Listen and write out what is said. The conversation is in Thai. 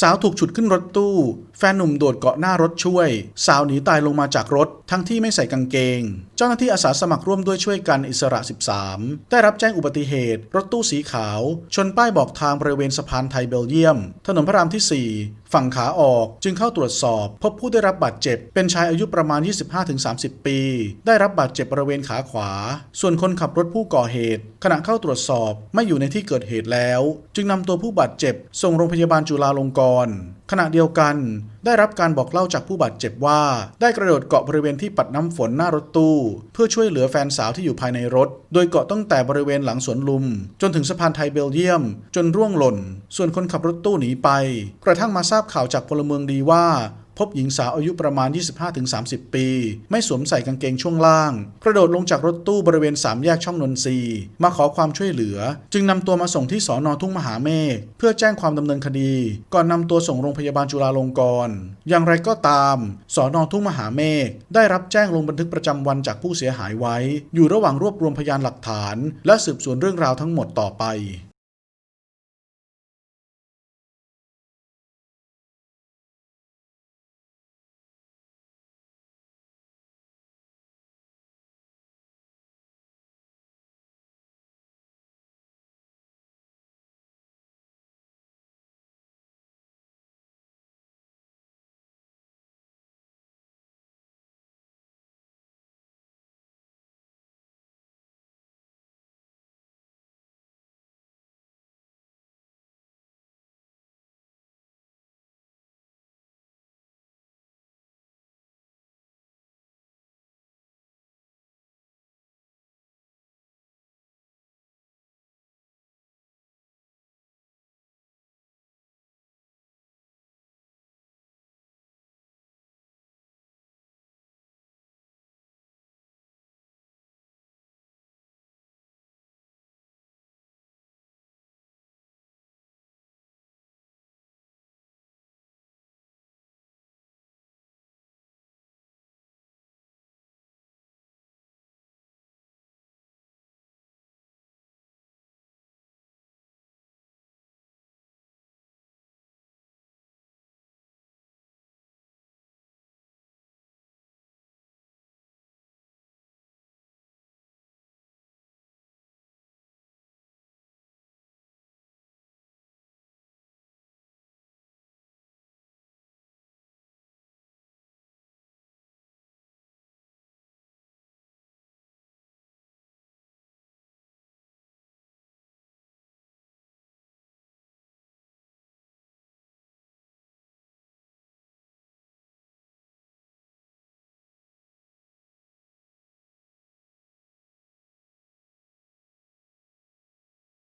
สาวถูกฉุดขึ้นรถตู้ แฟนหนุ่มโดดเกาะหน้ารถช่วย สาวหนีตายลงมาจากรถทั้งที่ไม่ใส่กางเกง จ้าหน้าที่อาสาสมัครร่วมด้วยช่วยกันอิสระ 13 ได้รับแจ้งอุบัติเหตุ รถตู้สีขาว ชนป้ายบอกทางบริเวณสะพานไทยเบลเยียม ถนนพระรามที่ 4 ฝั่งขาออกจึงเข้าตรวจสอบ พบผู้ได้รับบาดเจ็บ เป็นชายอายุประมาณ 25-30 ปี ได้รับบาดเจ็บบริเวณขาขวา ส่วนคนขับรถผู้ก่อเหตุ ขณะเข้าตรวจสอบไม่อยู่ในที่เกิดเหตุแล้ว จึงนำตัวผู้บาดเจ็บ ส่งโรงพยาบาลจุฬาลงกรณ์ขณะเดียวกัน ได้รับการบอกเล่าจากผู้บาดเจ็บว่า ได้กระโดดเกาะบริเวณที่ปัดน้ำฝนหน้ารถตู้ เพื่อช่วยเหลือแฟนสาวที่อยู่ภายในรถ โดยเกาะตั้งแต่บริเวณหลังสวนลุม จนถึงสะพานไทยเบลเยียม จนร่วงหล่น ส่วนคนขับรถตู้หนีไป กระทั่งมาทราบข่าวจากพลเมืองดีว่า พบหญิงสาวอายุประมาณ 25-30 ปี ไม่สวมใส่กางเกงช่วงล่าง กระโดดลงจากรถตู้บริเวณสามแยกช่องนนทรีมาขอความช่วยเหลือ จึงนำตัวมาส่งที่สอนอทุ่งมหาเมฆเพื่อแจ้งความดำเนินคดี ก่อนนำตัวส่งโรงพยาบาลจุฬาลงกรณ์อย่างไรก็ตามสอนอทุ่งมหาเมฆได้รับแจ้งลงบันทึกประจำวันจากผู้เสียหายไว้ อยู่ระหว่างรวบรวมพยานหลักฐาน และสืบสวนเรื่องราวทั้งหมดต่อไป